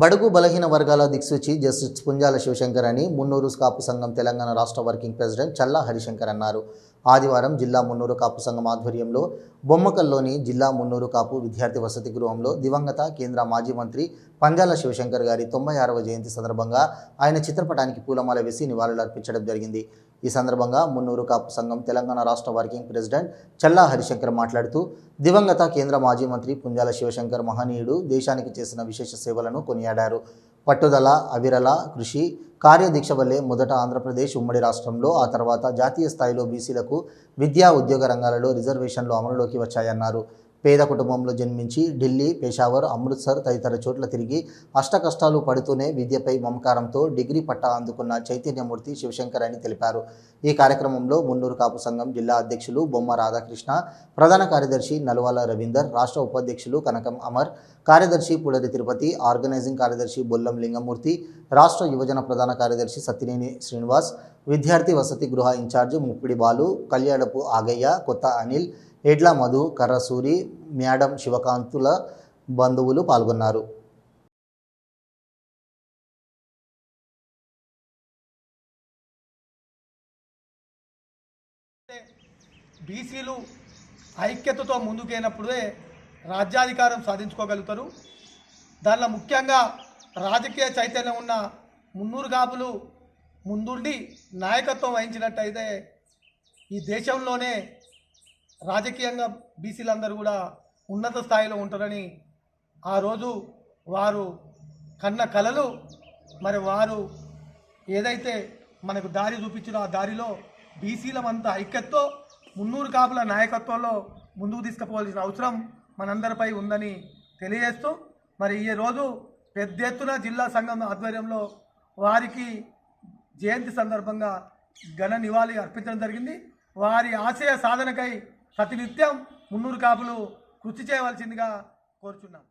బడుగు బలహీన వర్గాల దిక్సూచి జస్టిస్ పుంజాల శివశంకర్ అని మున్నూరు కాపు సంఘం తెలంగాణ రాష్ట్ర వర్కింగ్ ప్రెసిడెంట్ చల్లా హరిశంకర్ అన్నారు. ఆదివారం జిల్లా మున్నూరు కాపు సంఘం ఆధ్వర్యంలో బొమ్మకల్లోని జిల్లా మున్నూరు కాపు విద్యార్థి వసతి గృహంలో దివంగత కేంద్ర మాజీ మంత్రి పంజాల శివశంకర్ గారి తొంభై ఆరవ జయంతి సందర్భంగా ఆయన చిత్రపటానికి పూలమాల వేసి నివాళులర్పించడం జరిగింది. ఈ సందర్భంగా మున్నూరు కాపు సంఘం తెలంగాణ రాష్ట్ర వర్కింగ్ ప్రెసిడెంట్ చల్లా హరిశంకర్ మాట్లాడుతూ దివంగత కేంద్ర మాజీ మంత్రి పుంజాల శివశంకర్ మహనీయుడు దేశానికి చేసిన విశేష సేవలను కొనియాడారు. పట్టుదల అవిరల కృషి కార్యదీక్ష వల్లే మొదట ఆంధ్రప్రదేశ్ ఉమ్మడి రాష్ట్రంలో ఆ తర్వాత జాతీయ స్థాయిలో బీసీలకు విద్యా ఉద్యోగ రంగాలలో రిజర్వేషన్లు అమలులోకి వచ్చాయన్నారు. పేద కుటుంబంలో జన్మించి ఢిల్లీ పెషావర్ అమృత్సర్ తదితర చోట్ల తిరిగి అష్టకష్టాలు పడుతూనే విద్యపై మమకారంతో డిగ్రీ పట్టా అందుకున్న చైతన్యమూర్తి శివశంకర్ అని తెలిపారు. ఈ కార్యక్రమంలో మున్నూరు కాపు సంఘం జిల్లా అధ్యక్షులు బొమ్మ రాధాకృష్ణ ప్రధాన కార్యదర్శి నల్వాల రవీందర్ రాష్ట్ర ఉపాధ్యక్షులు కనకం అమర్ కార్యదర్శి పుడరి తిరుపతి ఆర్గనైజింగ్ కార్యదర్శి బొల్లం లింగమూర్తి రాష్ట్ర యువజన ప్రధాన కార్యదర్శి సత్యనేని శ్రీనివాస్ విద్యార్థి వసతి గృహ ఇన్ఛార్జ్ ముప్పిడి బాలు కళ్యాణపు ఆగయ్య కొత్త అనిల్ ఏడ్ల మధు కర్రసూరి మ్యాడం శివకాంతుల బంధువులు పాల్గొన్నారు. బీసీలు ఐక్యతతో ముందుకైనప్పుడే రాజ్యాధికారం సాధించుకోగలుగుతారు. దానిలో ముఖ్యంగా రాజకీయ చైతన్యం ఉన్న మున్నూరు గాబులు ముందుండి నాయకత్వం వహించినట్టయితే ఈ దేశంలోనే రాజకీయంగా బీసీలందరూ కూడా ఉన్నత స్థాయిలో ఉంటారని ఆ రోజు వారు కన్న కలలు మరి వారు ఏదైతే మనకు దారి చూపించిన ఆ దారిలో బీసీలమంతా ఐక్యతతో మున్నూరు కాపుల నాయకత్వంలో ముందుకు తీసుకుపోవాల్సిన అవసరం మనందరిపై ఉందని తెలియజేస్తూ మరి ఈ రోజు పెద్ద ఎత్తున జిల్లా సంఘం ఆధ్వర్యంలో వారికి జయంతి సందర్భంగా ఘన నివాళి అర్పించడం జరిగింది. వారి ఆశయ సాధనకై ప్రతినిత్యం మున్నూరు కాపులు కృషి చేయవలసిందిగా కోరుచున్నాం.